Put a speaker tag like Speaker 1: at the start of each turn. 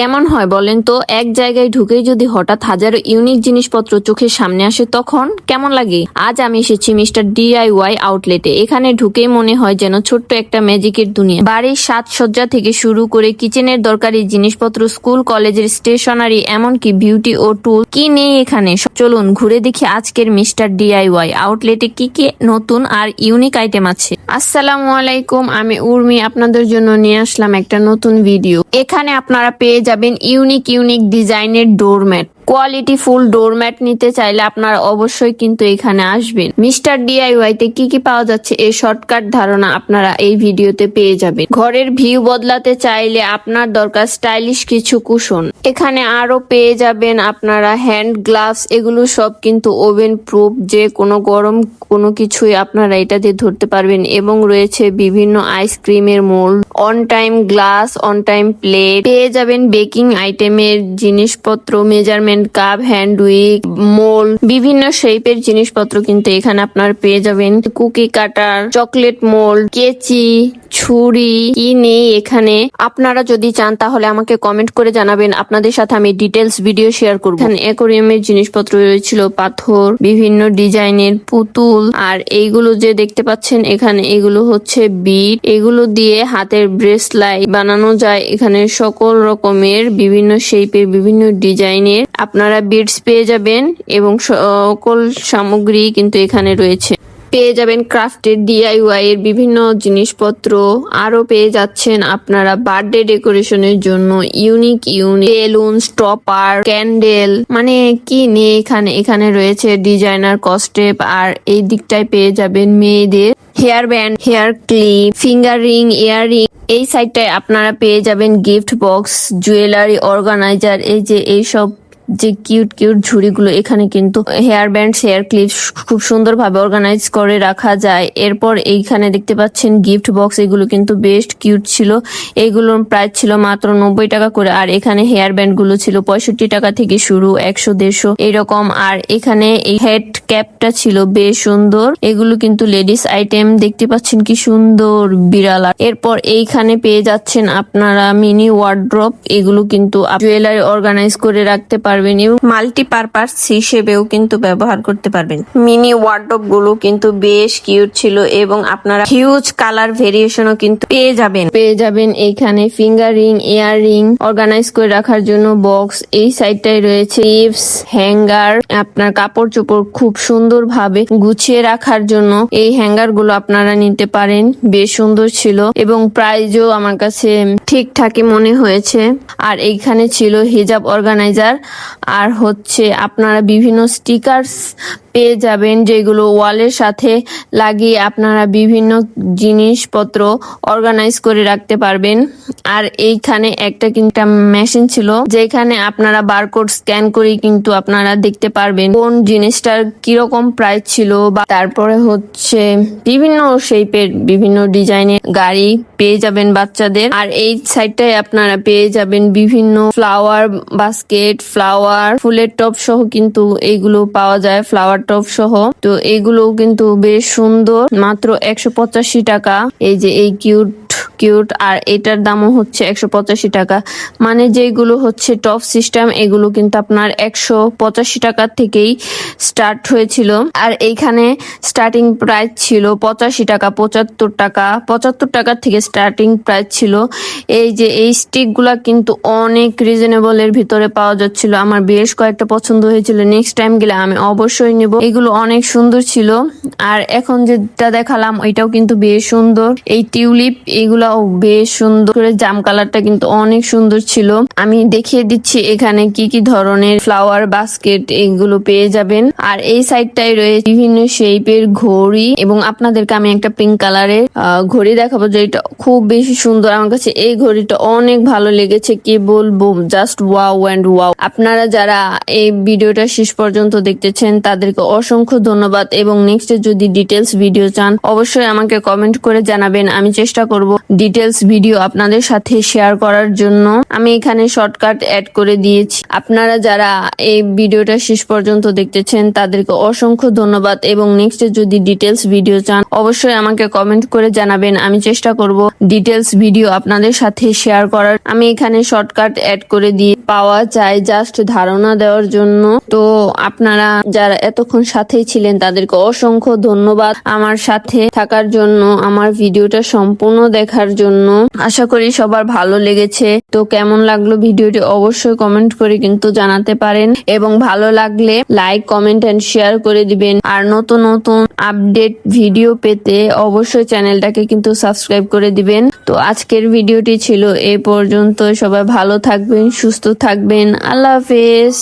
Speaker 1: কেমন হয় বলেন তো? এক জায়গায় ঢুকেই যদি হঠাৎ হাজারো ইউনিক জিনিসপত্র চোখের সামনে আসে, তখন কেমন লাগে? আজ আমি এসেছি মিস্টার ডিআইওয়াই আউটলেটে এখানে ঢুকেই মনে হয় যেন ছোট্ট একটা ম্যাজিকের দুনিয়া। বাড়ির সাজসজ্জা থেকে শুরু করে কিচেনের দরকারি জিনিসপত্র, স্কুল, কলেজের স্টেশনারি, এমনকি বিউটি ও টুল কি নেই এখানে? চলুন ঘুরে দেখি আজকের মিস্টার ডিআইওয়াই আউটলেটে কি কি নতুন আর ইউনিক আইটেম আছে। আসসালামু আলাইকুম, আমি উর্মি, আপনাদের জন্য নিয়ে আসলাম একটা নতুন ভিডিও এখানে আপনারা পেয়ে যাবেন ইউনিক ইউনিক ডিজাইনের ডোরম্যাট কোয়ালিটি ফুল ডোরম্যাট নিতে চাইলে আপনারা অবশ্যই কিন্তু এখানে আসবেন। মিস্টার ডিআইওয়াই তে কি কি পাওয়া যাচ্ছে এই শর্টকাট ধারণা আপনারা এই ভিডিওতে পেয়ে যাবেন। ঘরের ভিউ বদলাতে চাইলে আপনার দরকার স্টাইলিশ কিছু কুশন। এখানে আরও পেয়ে যাবেন আপনারা হ্যান্ড গ্লাভস, এগুলো সব কিন্তু ওভেন প্রুফ, যে কোনো গরম কোনো কিছুই আপনারা এটা দিয়ে ধরতে পারবেন। এবং রয়েছে বিভিন্ন আইসক্রিমের mould one time glass one time plate. পেয়ে যাবেন বেকিং আইটেমের জিনিসপত্র, measurement cup hand whisk mould বিভিন্ন শেপের জিনিসপত্র কিন্তু এখানে আপনার পেয়ে যাবেন। কুকি কাটার চকলেট মোল্ড কেচি, ছুরি, কি নেই এখানে? আপনারা যদি চান তাহলে আমাকে কমেন্ট করে জানাবেন। আপনাদের সাথে আমি ডিটেলস ভিডিও শেয়ার করব। এখানে অ্যাকোরিয়ামের জিনিসপত্র রয়েছিল, পাথর, বিভিন্ন ডিজাইনের পুতুল, আর এইগুলো যে দেখতে পাচ্ছেন এখানে এগুলো হচ্ছে বিট এগুলো দিয়ে হাতের ব্রেসলাইট বানানো যায়। এখানে সকল রকমের বিভিন্ন শেপের বিভিন্ন ডিজাইনের আপনারা বিটস পেয়ে যাবেন এবং সকল সামগ্রী কিন্তু এখানে রয়েছে। পেয়ে যাবেন ক্রাফটের ডিআইওয়াই এর বিভিন্ন জিনিসপত্র। আরও পেয়ে যাচ্ছেন আপনারা বার্থডে ডেকোরেশনের জন্য unique unique balloon stopper candle মানে কি নেই এখানে এখানে রয়েছে ডিজাইনার কস্টেপ আর এই দিকটায় পেয়ে যাবেন মেয়েদের hair band hair clip finger ring earring এই সাইডটায় আপনারা পেয়ে যাবেন গিফট বক্স জুয়েলারি অর্গানাইজার এই যে এইসব যে কিউট কিউট ঝুড়িগুলো, এখানে কিন্তু হেয়ার ব্যান্ড, হেয়ার ক্লিপ খুব সুন্দরভাবে অর্গানাইজ করে রাখা যায়। এরপর এইখানে দেখতে পাচ্ছেন গিফট বক্স এগুলো কিন্তু বেস্ট কিউট ছিল। এইগুলোর প্রাইস ছিল মাত্র নব্বই টাকা করে, আর এখানে হেয়ার ব্যান্ডগুলো ছিল পঁয়ষট্টি টাকা থেকে শুরু, একশো, দেড়শো, এরকম। আর এখানে এই হেড ক্যাপটা ছিল বেশ সুন্দর। এগুলো কিন্তু লেডিস আইটেম দেখতে পাচ্ছেন কি সুন্দর বিড়াল। এরপর এইখানে পেয়ে যাচ্ছেন আপনারা মিনি ওয়ার্ড্রপ এগুলো কিন্তু জুয়েলারি অর্গানাইজ করে রাখতে পারবেন। এবং মাল্টিপারপাস হিসেবেও কিন্তু ব্যবহার করতে পারবেন। মিনি ওয়ার্ড্রপগুলো কিন্তু বেশ কিউট ছিল এবং আপনারা হিউজ কালার ভেরিয়েশনও কিন্তু পেয়ে যাবেন। পেয়ে যাবেন এইখানে finger ring earring organise করে রাখার জন্য বক্স এই সাইডটায় রয়েছে। চিপস হ্যাঙ্গার আপনার কাপড় চোপড় খুব সুন্দর ভাবে গুছিয়ে রাখার জন্য এই হ্যাঙ্গারগুলো আপনারা নিতে পারেন। বেশ সুন্দর ছিল এবং প্রাইজও আমার কাছে ঠিকঠাকই মনে হয়েছে। আর এইখানে ছিল হিজাব অর্গানাইজার আর হচ্ছে আপনারা বিভিন্ন স্টিকার্স পেয়ে যাবেন যেগুলো ওয়ালের সাথে লাগিয়ে আপনারা বিভিন্ন জিনিসপত্র অর্গানাইজ করে রাখতে পারবেন। আর এইখানে একটা কিন্তু মেশিন ছিল, যেখানে আপনারা বারকোড স্ক্যান করে কিন্তু আপনারা দেখতে পারবেন কোন জিনিসটার কীরকম প্রাইস ছিল বা তারপরে হচ্ছে বিভিন্ন শেপের বিভিন্ন ডিজাইনের গাড়ি পেয়ে যাবেন বাচ্চাদের। আর এই সাইডটায় আপনারা পেয়ে যাবেন বিভিন্ন ফ্লাওয়ার বাস্কেট ফ্লাওয়ার ফুলের টপ সহ কিন্তু এইগুলো পাওয়া যায় ফ্লাওয়ার টপ সহ। তো এইগুলো কিন্তু বেশ সুন্দর, মাত্র একশো পঁচাশি টাকা। এই যে এই কিউট কিউট আর এটার দামও হচ্ছে একশো পঁচাশি টাকা। মানে যেগুলো হচ্ছে টপ সিস্টেম এগুলো কিন্তু আপনার একশো পঁচাশি টাকা থেকেই স্টার্ট হয়েছিল। আর এইখানে স্টার্টিং প্রাইস ছিল পঁচাশি টাকা, পঁচাত্তর টাকা। পঁচাত্তর টাকা থেকে স্টার্টিং প্রাইস ছিল। এই যে এই স্টিকগুলা কিন্তু অনেক রিজনেবল এর ভিতরে পাওয়া যাচ্ছিল। আমার বেশ কয়েকটা পছন্দ হয়েছিল। নেক্সট টাইম গেলে আমি অবশ্যই নেব। এগুলো অনেক সুন্দর ছিল। আর এখন যেটা দেখালাম, ওইটাও কিন্তু বেশ সুন্দর। এই টিউলিপ, এগুলাও বেশ সুন্দর করে জাম কালারটা কিন্তু অনেক সুন্দর ছিল। আমি দেখিয়ে দিচ্ছি এখানে কি কি ধরনের ফ্লাওয়ার, বাস্কেট এগুলো পেয়ে যাবেন। আর এই সাইডটাই রয়েছে বিভিন্ন শেপের ঘড়ি এবং আপনাদেরকে আমি একটা পিঙ্ক কালারের ঘড়ি দেখাবো যেটা খুব বেশি সুন্দর। আমার কাছে এই ঘড়িটা অনেক ভালো লেগেছে, কি বলব? জাস্ট ওয়াও অ্যান্ড ওয়াও আপনারা যারা এই ভিডিওটা শেষ পর্যন্ত দেখতেছেন, তাদেরকে অসংখ্য ধন্যবাদ এবং নেক্সট যদি ডিটেলস ভিডিও চান, অবশ্যই আমাকে কমেন্ট করে জানাবেন। আমি চেষ্টা করব ডিটেলস ভিডিও আপনাদের সাথে শেয়ার করার জন্য। আমি এখানে শর্টকাট অ্যাড করে দিয়েছি। আপনারা যারা এই ভিডিওটা শেষ পর্যন্ত দেখতেছেন, তাদেরকে অসংখ্য ধন্যবাদ এবং নেক্সট যদি ডিটেলস ভিডিও চান, অবশ্যই আমাকে কমেন্ট করে জানাবেন। আমি চেষ্টা করব ডিটেলস ভিডিও আপনাদের সাথে শেয়ার করার। আমি এখানে শর্টকাট অ্যাড করে দিয়ে পাওয়া যায় জাস্ট ধারণা দেওয়ার জন্য। তো আপনারা যারা এতক্ষণ সাথেই ছিলেন, তাদেরকে অসংখ্য ধন্যবাদ আমার সাথে থাকার জন্য, আমার ভিডিওটা সম্পূর্ণ দেখার জন্য। আশা করি সবার ভালো লেগেছে। তো কেমন লাগল ভিডিওটি অবশ্যই কমেন্ট করে কিন্তু জানাতে পারেন। এবং ভালো লাগলে লাইক কমেন্ট এন্ড শেয়ার করে দিবেন। আর নতুন নতুন আপডেট ভিডিও পেতে অবশ্যই চ্যানেলটাকে কিন্তু সাবস্ক্রাইব করে দিবেন। তো আজকের ভিডিওটি ছিল এ পর্যন্ত সবাই ভালো থাকবেন, সুস্থ থাকবেন। আল্লাহ হাফেজ।